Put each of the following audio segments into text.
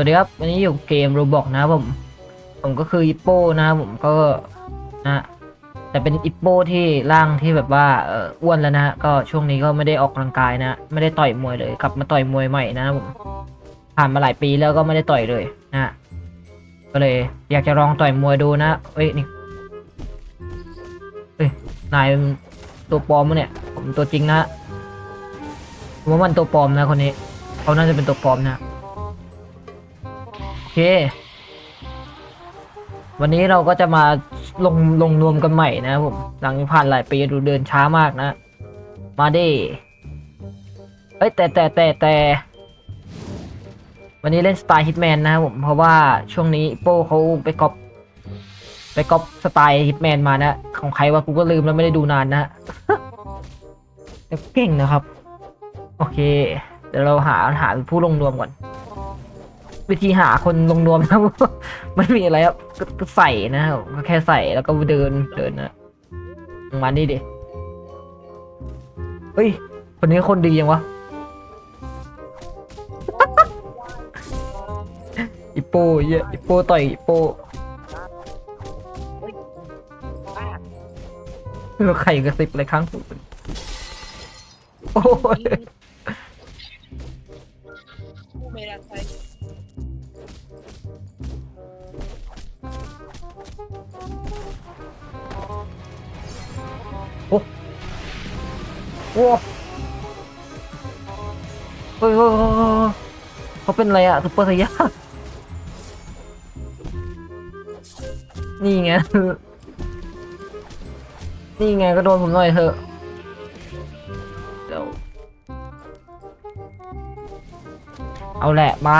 วัสดีครับวันนี้อยู่เกมโรบอกนะผม ผมก็คืออิปโป้นะผมก็นะแต่เป็นอิปโป้ที่ร่างที่แบบว่าเอออ้วนแล้วนะก็ช่วงนี้ก็ไม่ได้ออกกำลังกายนะ ไม่ได้ต่อยมวยเลยกลับมาต่อยมวยใหม่นะผมผ่านมาหลายปีแล้วก็ไม่ได้ต่อยเลยนะก็เลย อยากจะลองต่อยมวยดูนะเอ้ยนี่เฮ้ยนายตัวปลอมมะเนี่ยผมตัวจริงนะผมว่ามันตัวปลอมนะคนนี้เขาน่าจะเป็นตัวปลอมนะ เค วันนี้เราก็จะมาลงลงรวมกันใหม่นะผมหลังผ่านหลายปีดูเดินช้ามากนะ มาดิเอ้ยแต่แต่แต่แต่วันนี้เล่นสไตล์ฮิตแมนนะครับผมเพราะว่าช่วงนี้โป้เขาไปก๊อปไปก๊อปสไตล์ฮิตแมนมานะของใครวะกูก็ลืมแล้วไม่ได้ดูนานนะแต่เก่งนะครับ โอเค เดี๋ยวเราหาหาผู้ลงรวมก่อน วิธีหาคนลงนวมนะครับไม่มีอะไรครับก็ใส่นะครับก็แค่ใส่แล้วก็เดินเดินนะมานี่ดิเฮ้ยคนนี้คนดียังวะอิปโป้เหี้ยอิปโป้ต่อยอิปโป้เออไข่กระซิบอะไรข้างหูโอ้ย โอ้เฮ้ยเฮ้ยเฮ้ยเขาเป็นอะไรอะซุปเปอร์ไซยานี่ไง นี่ไงก็โดนผมหน่อยเถอะ เดี๋ยว เอาแหละมา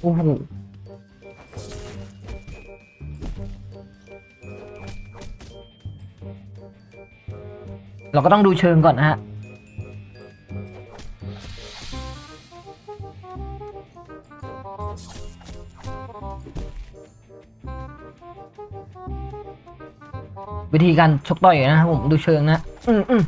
โอ้โห เราก็ต้องดูเชิงก่อนนะฮะวิธีการชกต่อยนะครับผมดูเชิงนะอืมอืม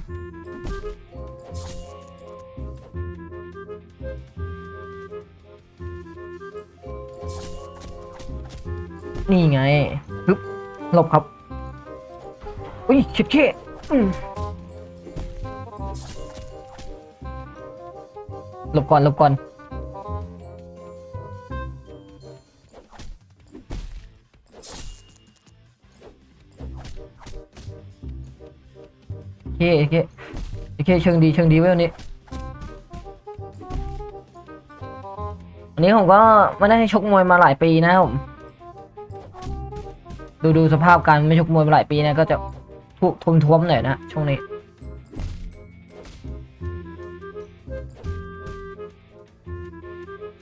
นี่ไงปึ๊บหลบครับ อุ้ยชิดเค้อืม หลบก่อนหลบก่อน โอเคโอเคโอเคเชิงดีเชิงดีไว้วันนี้วันนี้ผมก็ไม่ได้ชกมวยมาหลายปีนะผมดูดูสภาพการไม่ชกมวยมาหลายปีนะก็จะทุทมท้วมหน่อยนะช่วงนี้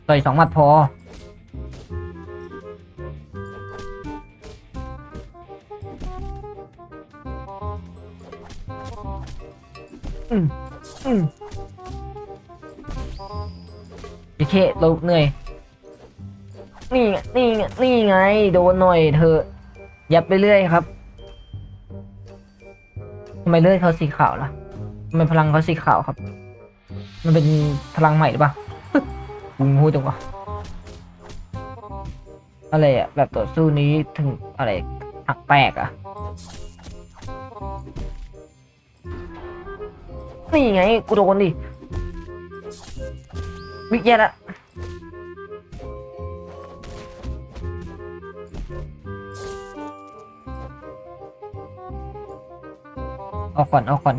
ต่อยสองหมัดพอ อืมอืมโอเคเราเหนื่อย นี่ไงนี่ไงนี่ไง โดนหน่อยเธอะยับไปเรื่อยครับทำไมเลือดเขาสีขาวล่ะทำไมพลังเขาสีขาวครับ มันเป็นพลังใหม่หรือเปล่า กูงูจังวะอะไรอะแบบต่อสู้นี้ถึงอะไรหักแปลกอะนี่ไงกูโดนดิวิกแย่ละเอาก่อนเอาก่อน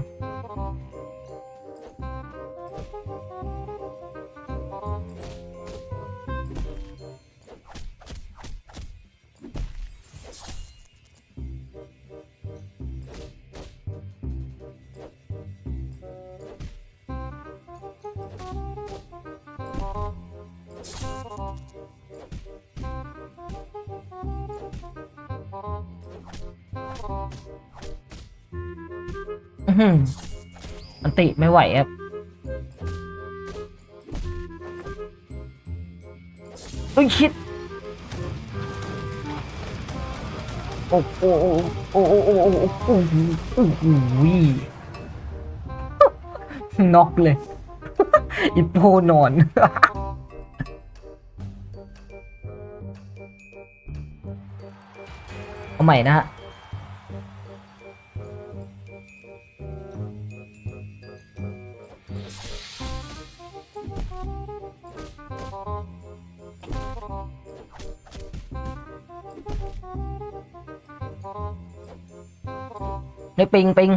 อื้อมันติไม่ไหวครับเอ้ยคิด โอ้โหโอ้โหโอ้โหโอ้โหโอ้โหน็อกเลย อิโปนอน เอาใหม่นะฮะเฮ้ยปิงปิง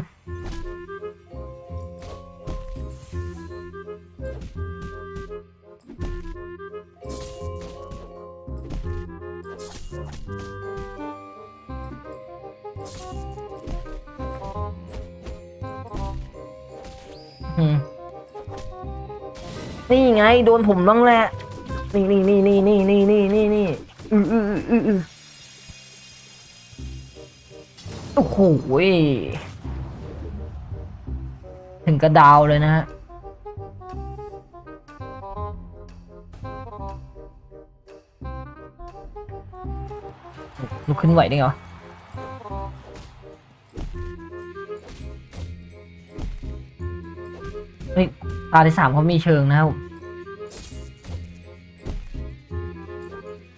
ไง โดนผมบ้างแหละ นี่นี่นี่นี่นี่นี่นี่นี่นี่อืออืออืออืออือโอ้โหยถึงกระดาวเลยนะฮะลุกขึ้นไหวได้ไงวะเฮ้ยตาที่สามเขามีเชิงนะครับ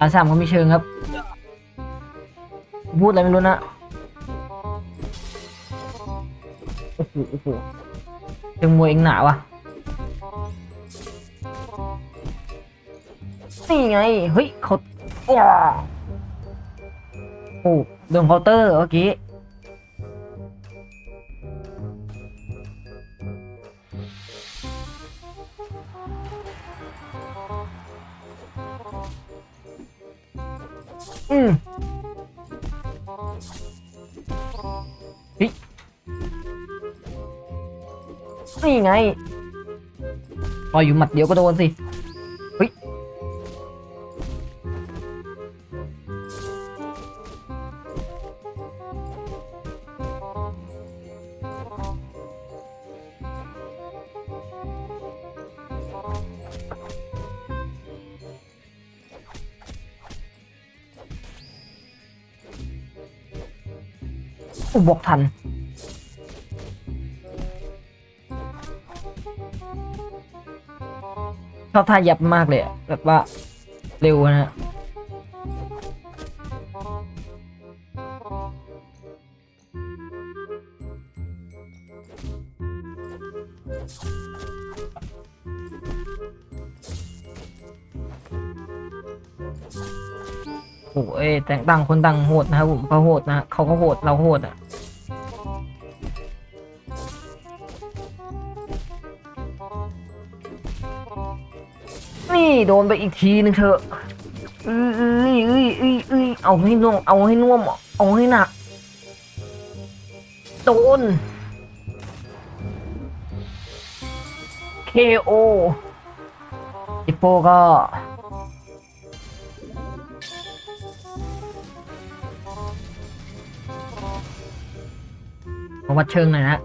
ผมตาที่สามเขามีเชิงครับ พูดอะไรไม่รู้นะโอ้โหโอ้โหเชิงมวยเองหนาวะนี่ไง เฮ้ยเขาว้โอ้โดนเคาน์เตอร์เมื่อกี้ อืมเฮ้ยนี่ไงปล่อยอยู่หมัดเดียวก็โดนสิ อุบอกทัน ชอบท่ายับมากเลยอะแบบว่าเร็วนะฮะโอ้ยแต่งต่างคนต่างโหดนะครับผมเขาโหดนะเขาก็โหดเราโหดอะ นี่โดนไปอีกทีนึงเถอะเอ้ยเอ้ยเอ้ยเอ้ยเอ้ยเอาให้น่วมเอาให้น่วมเอาให้หนักโดน KO อิปโปก็มาวัดเชิงหน่อยนะ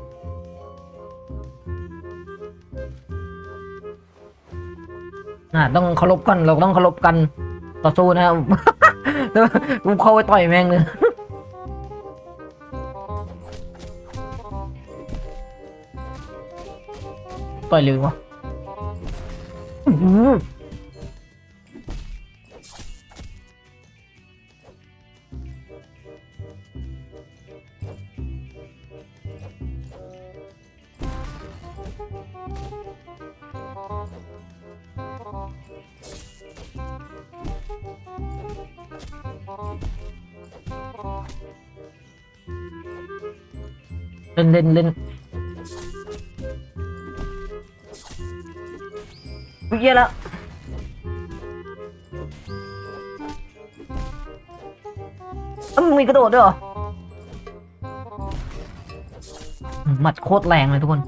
อ่าต้องเคารพกันเราต้องเคารพกันต่อสู้นะครับกูเข้าไปต่อยแม่งเลยต่อยเลยวะ เล่นเล่นเล่นอุ๊ยเหี้ยละเอ้ามึงมีกระโดดด้วยเหรอหมัดโคตรแรงเลยทุกคน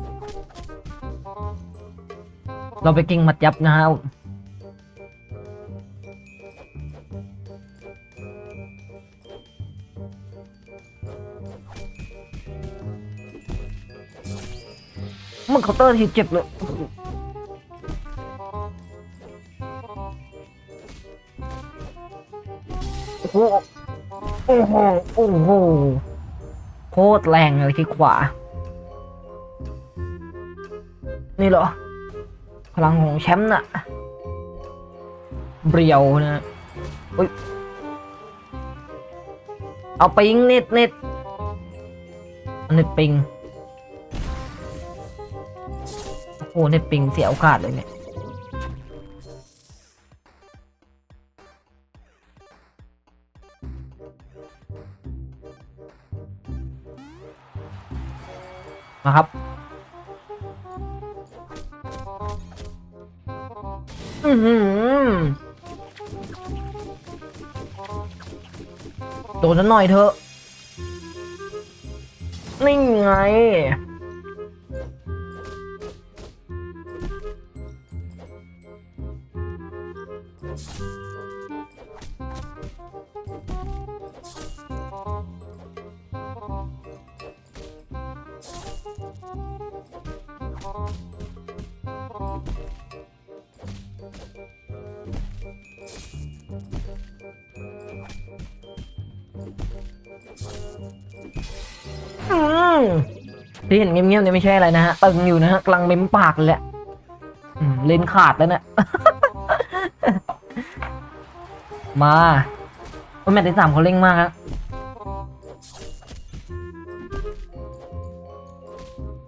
เราไปกิ่งหมัดยับนะฮะ มันเคาน์เตอร์ทีเจ็บเลยโอ้โหโอ้โหโอ้โหโคตรแรงเลยที่ขวา นี่เหรอ พลังของแชมป์น่ะ เบรียวนะอุ้ยเอาปิงน็ตเน็ตเอาเน็ตปิง โอ้โหเน็ตปิงเสียโอกาสเลยเนี่ยนะครับ อือหือโดนฉันหน่อยเถอะ นี่ไง อืมที่เห็นเงียบๆเนี่ยไม่ใช่อะไรนะฮะตึงอยู่นะฮะกำลังเม้มปากเลยแหละอืมเลนขาดแล้วเนะมาโอ้ยแมตช์ที่สามเขาเร่งมากฮะ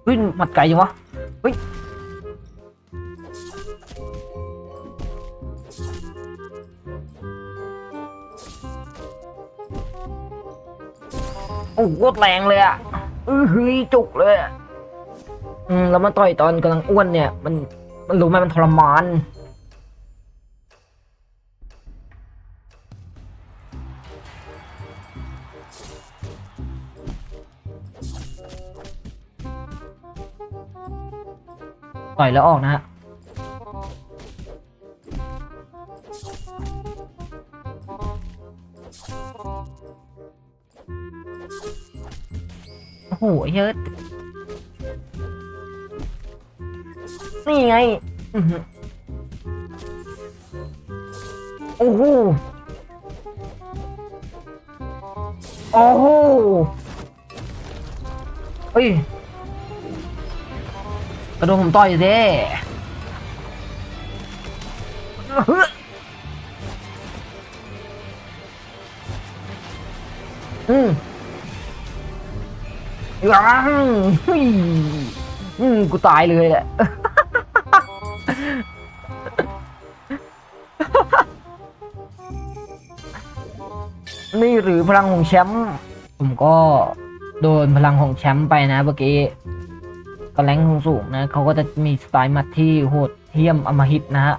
เฮ้ยหมัดไก่ยังวะ เฮ้ยโอ้โหโคตรแรงเลยอะอื้อฮือจุกเลยอืมแล้วมาต่อยตอนกำลังอ้วนเนี่ย มันมันรู้ไหมมันทรมาน ต่อยแล้วออกนะฮะโอ้โหเยอะนี่ไงอื้อหือโอ้โหโอ้โหเฮ้ย กระโดดผมต่อยอยู่เด้อืมยังเฮ้ยอืมกูตายเลยแหละนี่หรือพลังของแชมป์ผมก็โดนพลังของแชมป์ไปนะเมื่อกี้ ก็แรงสูงๆนะเขาก็จะมีสไตล์มัดที่โหดเหี้ยมอมหิตนะฮะ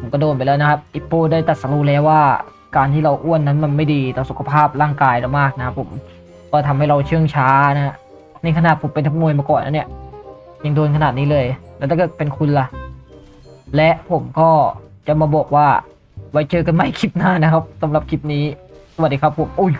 ผมก็โดนไปแล้วนะครับอิปโปได้ตัดสรู้แล้วว่าการที่เราอ้วนนั้นมันไม่ดีต่อสุขภาพร่างกายเรามากนะครับผมก็ทำให้เราเชื่องช้านะฮะในขณะผมเป็นทักมวยมาก่อนนะเนี่ยยังโดนขนาดนี้เลย แล้วถ้าเกิดเป็นคุณล่ะ และผมก็จะมาบอกว่า ไว้เจอกันใหม่คลิปหน้านะครับสำหรับคลิปนี้ สวัสดีครับผมอุ้ย